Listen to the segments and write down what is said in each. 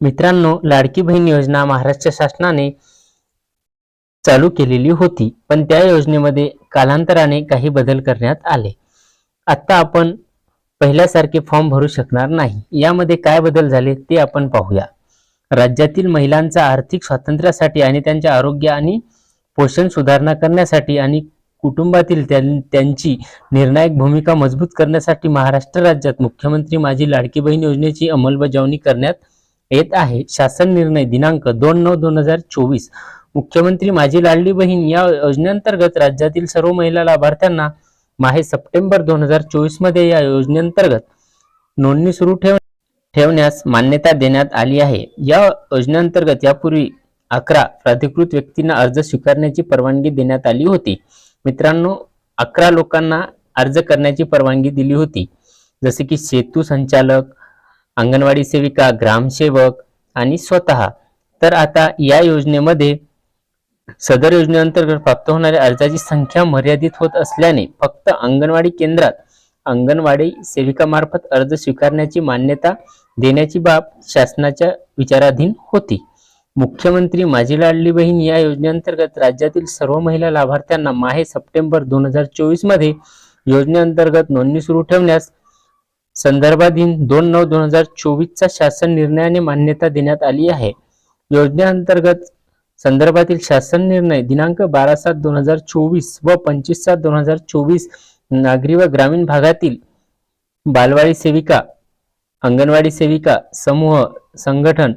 मित्रांनो लाडकी बहीण योजना महाराष्ट्र शासनाने चालू केलेली होती पण त्या योजनेमध्ये कालांतराने काही बदल करण्यात आले. आत्ता आपण पहिल्यासारखे फॉर्म भरू शकणार नाही. यामध्ये काय बदल झाले ते आपण पाहूया. राज्यातील महिलांचा आर्थिक स्वातंत्र्यासाठी आणि त्यांच्या आरोग्य आणि पोषण सुधारणा करण्यासाठी आणि कुटुंबातील त्यांची निर्णायक भूमिका मजबूत करण्यासाठी महाराष्ट्र राज्यात मुख्यमंत्री माझी लाडकी बहीण योजनेची अंमलबजावणी करण्यात येत आहे. शासन निर्णय दिनांक दोन नऊ दोन हजार चोवीस. मुख्यमंत्री माझी लाडली बहीण या योजनेअंतर्गत राज्यातील सर्व महिला लाभार्थ्यांना माहे सप्टेंबर दोन हजार चोवीसमध्ये या योजनेअंतर्गत नोंदणी सुरू ठेव ठेवण्यास मान्यता देण्यात आली आहे. या योजनेअंतर्गत यापूर्वी अकरा प्राधिकृत व्यक्तींना अर्ज स्वीकारण्याची परवानगी देण्यात आली होती. मित्रांनो अकरा लोकांना अर्ज करण्याची परवानगी दिली होती. जसे की सेतू संचालक अंगणवाडी सेविका ग्रामसेवक आणि स्वतः. तर आता या योजनेमध्ये सदर योजनेअंतर्गत प्राप्त होणाऱ्या अर्जाची संख्या मर्यादित होत असल्याने फक्त अंगणवाडी केंद्रात अंगणवाडी सेविकामार्फत अर्ज स्वीकारण्याची मान्यता देण्याची बाब शासनाच्या विचाराधीन होती. मुख्यमंत्री माझी लाडली बहीण या योजनेअंतर्गत राज्यातील सर्व महिला लाभार्थ्यांना माहे सप्टेंबर दोन हजार चोवीसमध्ये योजनेअंतर्गत नोंदणी सुरू ठेवण्यास संदर्भाधीन दोन नऊ दोन हजार चोवीसचा शासन निर्णयाने मान्यता देण्यात आली आहे. योजनेअंतर्गत संदर्भातील शासन निर्णय दिनांक बारा सात दोन हजार चोवीस व पंचवीस सात दोन हजार चोवीस नागरी व ग्रामीण भागातील बालवाडी सेविका अंगणवाडी सेविका समूह संघटन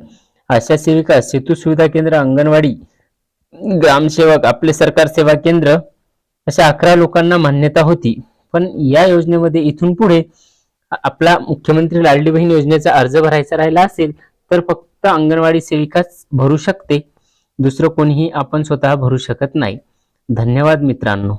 आशा सेविका सेतू सुविधा केंद्र अंगणवाडी ग्रामसेवक आपले सरकार सेवा केंद्र अशा अकरा लोकांना मान्यता होती. पण या योजनेमध्ये इथून पुढे आपला मुख्यमंत्री लाडली बहीण योजनेचा अर्ज भरायचा राहिला असेल तर फक्त अंगणवाडी सेविकाच भरू शकते. दुसरं कोणीही आपण स्वतः भरू शकत नाही. धन्यवाद मित्रांनो.